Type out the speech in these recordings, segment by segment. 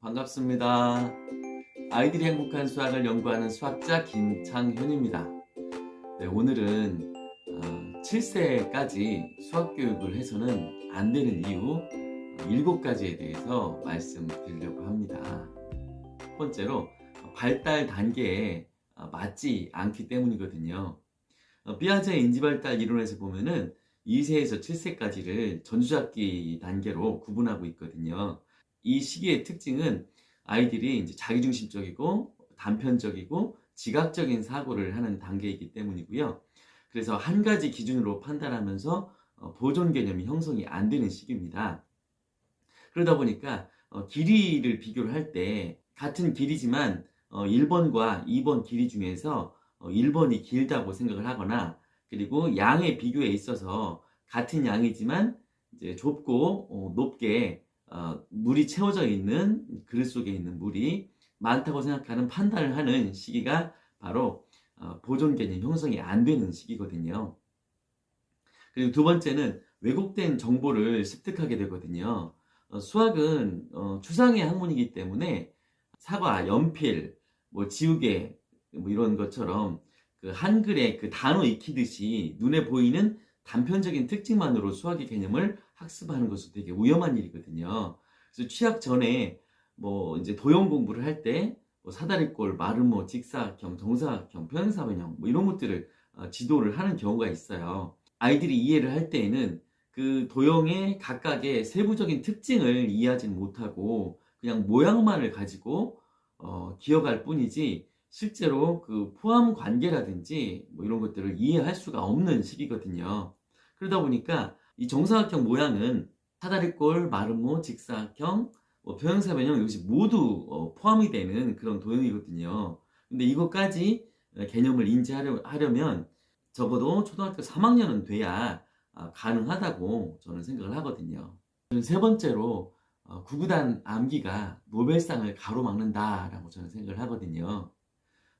반갑습니다. 아이들이 행복한 수학을 연구하는 수학자 김창현입니다. 네, 오늘은 7세까지 수학 교육을 해서는 안 되는 이유 7가지에 대해서 말씀드리려고 합니다. 첫 번째로 발달 단계에 어, 맞지 않기 때문이거든요. 어, 피아제 인지발달 이론에서 보면은 2세에서 7세까지를 전주잡기 단계로 구분하고 있거든요. 이 시기의 특징은 아이들이 이제 자기중심적이고 단편적이고 지각적인 사고를 하는 단계이기 때문이고요. 그래서 한 가지 기준으로 판단하면서 어, 보존 개념이 형성이 안 되는 시기입니다. 그러다 보니까 어, 길이를 비교를 할 때 같은 길이지만 어, 1번과 2번 길이 중에서 어, 1번이 길다고 생각을 하거나 그리고 양의 비교에 있어서 같은 양이지만 이제 좁고 어, 높게 어, 물이 채워져 있는 그릇 속에 있는 물이 많다고 생각하는 판단을 하는 시기가 바로 어, 보존 개념 형성이 안 되는 시기거든요. 그리고 두 번째는 왜곡된 정보를 습득하게 되거든요. 어, 수학은 어, 추상의 학문이기 때문에 사과, 연필, 뭐 지우개 뭐 이런 것처럼 그 한글의 그 단어 익히듯이 눈에 보이는 단편적인 특징만으로 수학의 개념을 학습하는 것은 되게 위험한 일이거든요. 그래서 취학 전에 뭐 이제 도형 공부를 할 때 뭐 사다리꼴, 마름모, 직사각형, 정사각형, 평행사변형 뭐 이런 것들을 어, 지도를 하는 경우가 있어요. 아이들이 이해를 할 때에는 그 도형의 각각의 세부적인 특징을 이해하지는 못하고 그냥 모양만을 가지고 어, 기억할 뿐이지 실제로 그 포함 관계라든지 뭐 이런 것들을 이해할 수가 없는 시기거든요. 그러다 보니까 이 정사각형 모양은 사다리꼴, 마름모, 직사각형, 뭐 평행사 변형 이것이 모두 어, 포함이 되는 그런 도형이거든요. 근데 이것까지 개념을 인지하려면 적어도 초등학교 3학년은 돼야 아, 가능하다고 저는 생각을 하거든요. 세 번째로 어, 구구단 암기가 노벨상을 가로막는다라고 저는 생각을 하거든요.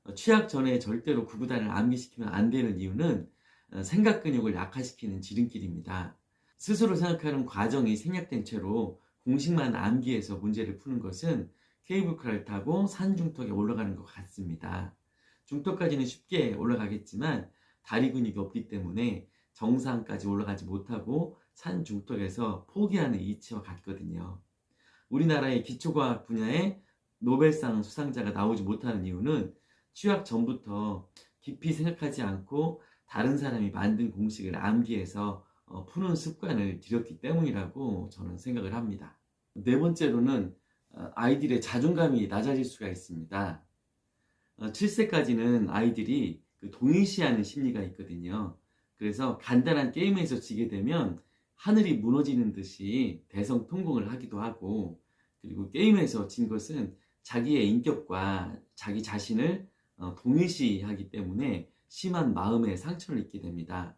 어, 취학 전에 절대로 구구단을 암기시키면 안 되는 이유는 어, 생각 근육을 약화시키는 지름길입니다. 스스로 생각하는 과정이 생략된 채로 공식만 암기해서 문제를 푸는 것은 케이블카를 타고 산 중턱에 올라가는 것 같습니다. 중턱까지는 쉽게 올라가겠지만 다리 근육이 없기 때문에 정상까지 올라가지 못하고 산 중턱에서 포기하는 이치와 같거든요. 우리나라의 기초과학 분야에 노벨상 수상자가 나오지 못하는 이유는 취학 전부터 깊이 생각하지 않고 다른 사람이 만든 공식을 암기해서 어, 푸는 습관을 들였기 때문이라고 저는 생각을 합니다. 네 번째로는 어, 아이들의 자존감이 낮아질 수가 있습니다. 어, 7세까지는 아이들이 그 동일시하는 심리가 있거든요. 그래서 간단한 게임에서 지게 되면 하늘이 무너지는 듯이 대성통곡을 하기도 하고 그리고 게임에서 진 것은 자기의 인격과 자기 자신을 어, 동일시하기 때문에 심한 마음의 상처를 입게 됩니다.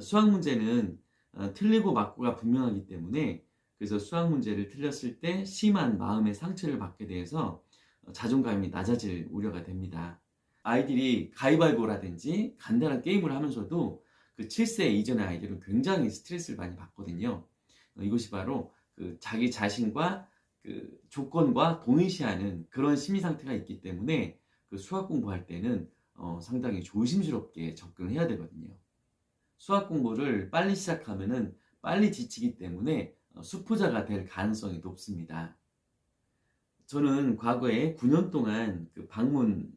수학 문제는 어, 틀리고 맞고가 분명하기 때문에 그래서 수학 문제를 틀렸을 때 심한 마음의 상처를 받게 돼서 어, 자존감이 낮아질 우려가 됩니다. 아이들이 가위바위보라든지 간단한 게임을 하면서도 그 7세 이전의 아이들은 굉장히 스트레스를 많이 받거든요. 이것이 바로 그 자기 자신과 그 조건과 동일시하는 그런 심리 상태가 있기 때문에 그 수학 공부할 때는 어, 상당히 조심스럽게 접근을 해야 되거든요. 수학 공부를 빨리 시작하면은 빨리 지치기 때문에 어, 수포자가 될 가능성이 높습니다. 저는 과거에 9년 동안 그 방문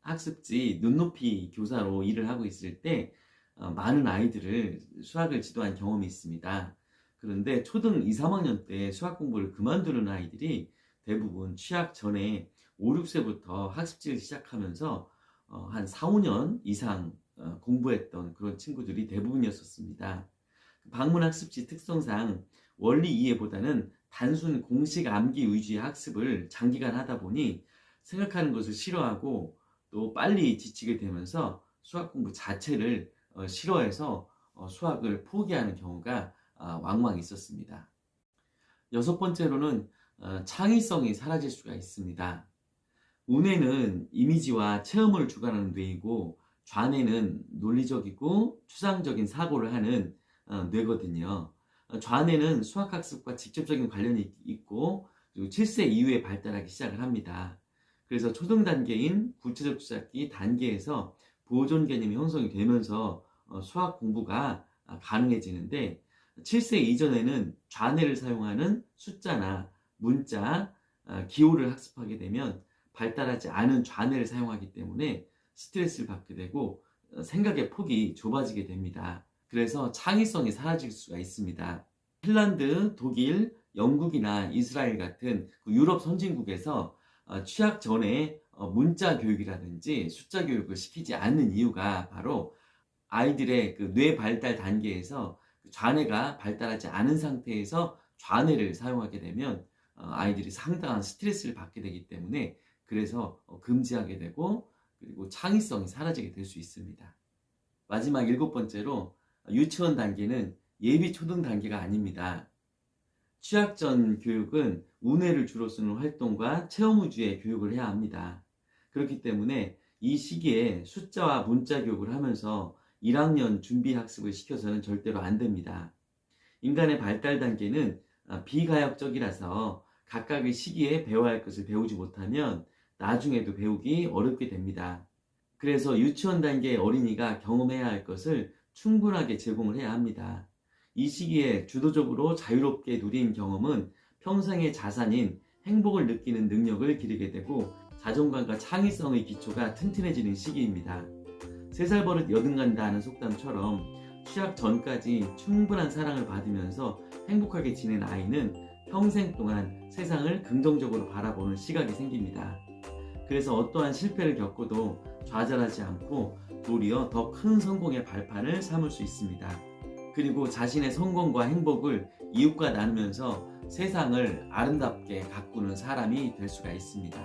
학습지 눈높이 교사로 일을 하고 있을 때 어, 많은 아이들을 수학을 지도한 경험이 있습니다. 그런데 초등 2, 3학년 때 수학 공부를 그만두는 아이들이 대부분 취학 전에 5, 6세부터 학습지를 시작하면서 어, 한 4, 5년 이상 어, 공부했던 그런 친구들이 대부분이었었습니다. 방문 학습지 특성상 원리 이해보다는 단순 공식 암기 위주의 학습을 장기간 하다 보니 생각하는 것을 싫어하고 또 빨리 지치게 되면서 수학 공부 자체를 어, 싫어해서 어, 수학을 포기하는 경우가 어, 왕왕 있었습니다. 여섯 번째로는 어, 창의성이 사라질 수가 있습니다. 우뇌는 이미지와 체험을 주관하는 뇌이고 좌뇌는 논리적이고 추상적인 사고를 하는 어, 뇌거든요. 어, 좌뇌는 수학학습과 직접적인 관련이 있고 그리고 7세 이후에 발달하기 시작을 합니다. 그래서 초등 단계인 구체적 수작기 단계에서 보존 개념이 형성이 되면서 어, 수학 공부가 아, 가능해지는데 7세 이전에는 좌뇌를 사용하는 숫자나 문자, 아, 기호를 학습하게 되면 발달하지 않은 좌뇌를 사용하기 때문에 스트레스를 받게 되고 어, 생각의 폭이 좁아지게 됩니다. 그래서 창의성이 사라질 수가 있습니다. 핀란드, 독일, 영국이나 이스라엘 같은 그 유럽 선진국에서 어, 취학 전에 어, 문자 교육이라든지 숫자 교육을 시키지 않는 이유가 바로 아이들의 그 뇌 발달 단계에서 그 좌뇌가 발달하지 않은 상태에서 좌뇌를 사용하게 되면 어, 아이들이 상당한 스트레스를 받게 되기 때문에 그래서 어, 금지하게 되고 그리고 창의성이 사라지게 될 수 있습니다. 마지막 일곱 번째로 유치원 단계는 예비 초등 단계가 아닙니다. 취학 전 교육은 우뇌를 주로 쓰는 활동과 체험 위주의 교육을 해야 합니다. 그렇기 때문에 이 시기에 숫자와 문자 교육을 하면서 1학년 준비 학습을 시켜서는 절대로 안 됩니다. 인간의 발달 단계는 아, 비가역적이라서 각각의 시기에 배워야 할 것을 배우지 못하면 나중에도 배우기 어렵게 됩니다. 그래서 유치원 단계의 어린이가 경험해야 할 것을 충분하게 제공을 해야 합니다. 이 시기에 주도적으로 자유롭게 누린 경험은 평생의 자산인 행복을 느끼는 능력을 기르게 되고 자존감과 창의성의 기초가 튼튼해지는 시기입니다. 세살 버릇 여든 간다 하는 속담처럼 취학 전까지 충분한 사랑을 받으면서 행복하게 지낸 아이는 평생 동안 세상을 긍정적으로 바라보는 시각이 생깁니다. 그래서 어떠한 실패를 겪어도 좌절하지 않고 도리어 더 큰 성공의 발판을 삼을 수 있습니다. 그리고 자신의 성공과 행복을 이웃과 나누면서 세상을 아름답게 가꾸는 사람이 될 수가 있습니다.